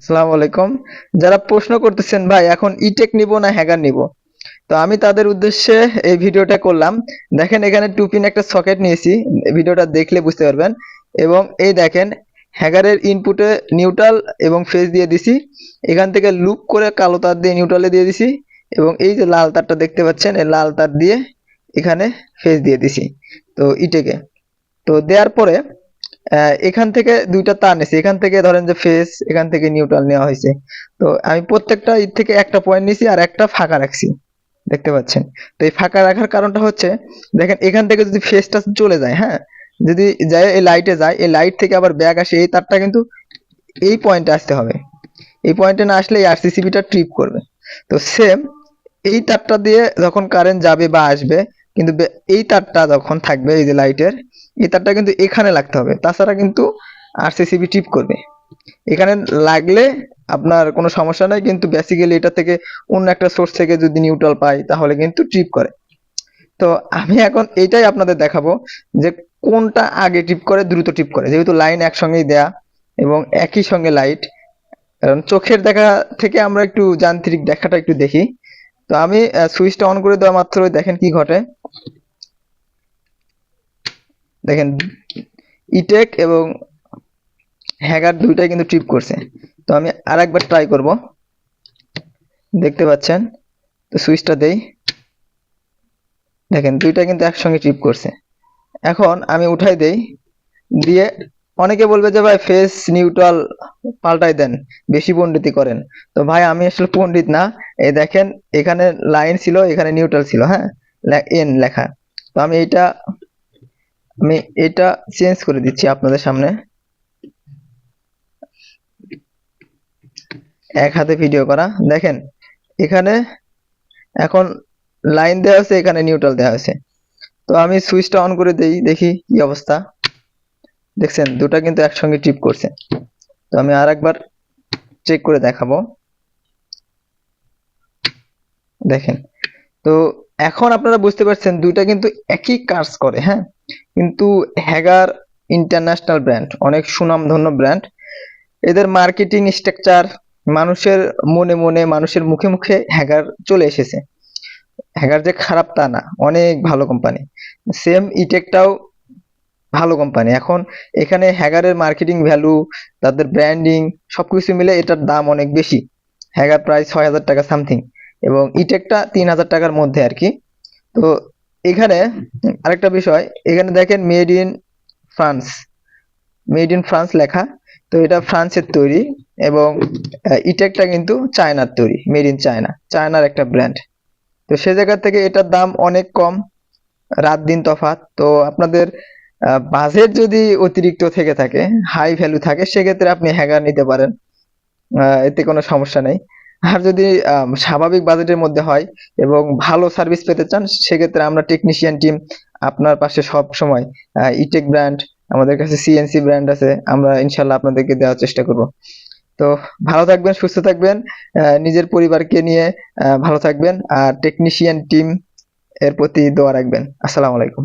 আসসালামু আলাইকুম। যারা প্রশ্ন করতেছেন, ভাই, এখন ইটেক নিব না হ্যাগার নিব? তো আমি তাদের উদ্দেশ্যে এই ভিডিওটা করলাম। দেখেন, এখানে টু পিন একটা সকেট নিয়েছি। ভিডিওটা দেখলে বুঝতে পারবেন। এবং এই দেখেন হ্যাগারের ইনপুটে নিউট্রাল এবং ফেজ দিয়ে দিছি। এখান থেকে লুপ করে কালো তার দিয়ে নিউট্রালে দিয়ে দিছি। এবং এই যে লাল তারটা দেখতে পাচ্ছেন, এই লাল তার দিয়ে এখানে ফেজ দিয়ে দিছি। তো ইটেকে তো দেওয়ার পরে এখান থেকে দুইটা তার নিছি এখান থেকে ধরেন যে ফেস এখান থেকে নিউট্রাল নেওয়া হয়েছে। তো আমি প্রত্যেকটা ই থেকে একটা পয়েন্ট নিছি আর একটা ফাঁকা রাখছি। দেখতে পাচ্ছেন? তো এই ফাঁকা রাখার কারণটা হচ্ছে, দেখেন এখান থেকে যদি ফেসটা চলে যায় হ্যাঁ? যদি যায়, এই লাইটে যায়, এই লাইট থেকে আবার ব্যাক আসে, এই তারটা কিন্তু এই পয়েন্টে আসতে হবে। এই পয়েন্টে না আসলে এই আরসিসিবিটা ট্রিপ করবে। তো সেম এই তারটা দিয়ে যখন কারেন্ট যাবে বা আসবে কিন্তু এই তারটা যখন থাকবে, এই যে লাইটের এই তারটা কিন্তু এখানে লাগতে হবে। তাছাড়া কিন্তু আরসিসিবি টিপ করবে। এখানে লাগলে আপনার কোনো সমস্যা নাই, কিন্তু বেসিক্যালি এটা থেকে অন্য একটা সোর্স থেকে যদি নিউট্রাল পাই, তাহলে কিন্তু ট্রিপ করে। তো আমি এখন এইটাই আপনাদের দেখাবো যে কোনটা আগে টিপ করে, দ্রুত টিপ করে। যেহেতু লাইন একসঙ্গেই দেয়া এবং একই সঙ্গে লাইট কারণ চোখের দেখা থেকে আমরা একটু যান্ত্রিক দেখাটা একটু দেখি। তো আমি সুইচটা অন করে দেওয়া মাত্র দেখেন কি ঘটে। দেখেন ইটেক এবং হ্যাগার দুইটাই কিন্তু ট্রিপ করছে। তো আমি আরেকবার ট্রাই করব। দেখতে পাচ্ছেন, তো সুইচটা দেই। দেখেন, দুইটা কিন্তু একসঙ্গে ট্রিপ করছে। এখন আমি উঠাই দেই, দিয়ে অনেকে বলবে যে, ভাই ফেস নিউট্রাল পাল্টাই দেন, বেশি পণ্ডিতি করেন। তো ভাই, আমি আসলে পণ্ডিত না। এই দেখেন, এখানে লাইন ছিল, এখানে নিউট্রাল ছিল হ্যাঁ? এন লেখা। তো আমি এটা আমি এটা চেঞ্জ করে দিচ্ছি আপনাদের সামনে। এক হাতে ভিডিও করা। দেখেন, এখানে এখন লাইন দেওয়া আছে এখানে নিউট্রাল দেওয়া আছে তো আমি সুইচটা অন করে দেই, দেখি কি অবস্থা। দেখছেন, দুটা কিন্তু একসঙ্গে টিপ করছে। তো আমি আর একবার চেক করে দেখাবো। দেখেন, তো এখন আপনারা বুঝতে পারছেন দুইটা কিন্তু একই কাজ করে হ্যাঁ? কিন্তু হ্যাগার ইন্টারন্যাশনাল ব্র্যান্ড অনেক সুনামধন্য ব্র্যান্ড এদের মার্কেটিং স্ট্রাকচার মানুষের মনে মনে, মানুষের মুখে মুখে হ্যাগার চলে এসেছে। হ্যাগার যে খারাপ তা না, অনেক ভালো কোম্পানি সেম ইটেকটাও ভালো কোম্পানি এখন এখানে হ্যাগারের মার্কেটিং ভ্যালু তাদের ব্র্যান্ডিং সবকিছু মিলে এটার দাম অনেক বেশি। হ্যাগার প্রায় ছয় হাজার টাকা সামথিং এবং ইটেকটা তিন হাজার টাকার মধ্যে আর কি। তো এখানে আরেকটা বিষয়, এখানে দেখেন made in France made in France লেখা। তো এটা ফ্রান্সের তৈরি এবং ইটেকটা কিন্তু চায়নার তৈরি মেড ইন চায়না চায়নার একটা ব্র্যান্ড তো সে জায়গা থেকে এটার দাম অনেক কম, রাত দিন তফাৎ। তো আপনাদের বাজেট যদি অতিরিক্ত থেকে থাকে হাই ভ্যালু থাকে, সেক্ষেত্রে আপনি হ্যাগার নিতে পারেন। এতে কোনো সমস্যা নেই। আর যদি স্বাভাবিক বাজেটের মধ্যে হয় এবং ভালো সার্ভিস পেতে চান, সেক্ষেত্রে আমরা টেকনিশিয়ান টিম আপনার পাশে সব সময় ইটেক ব্র্যান্ড আমাদের কাছে সিএনসি ব্র্যান্ড আছে, আমরা ইনশাল্লাহ আপনাদেরকে দেওয়ার চেষ্টা করব। তো ভালো থাকবেন, সুস্থ থাকবেন নিজের পরিবারকে নিয়ে ভালো থাকবেন, আর টেকনিশিয়ান টিম এর প্রতি দোয়া রাখবেন। আসসালামু আলাইকুম।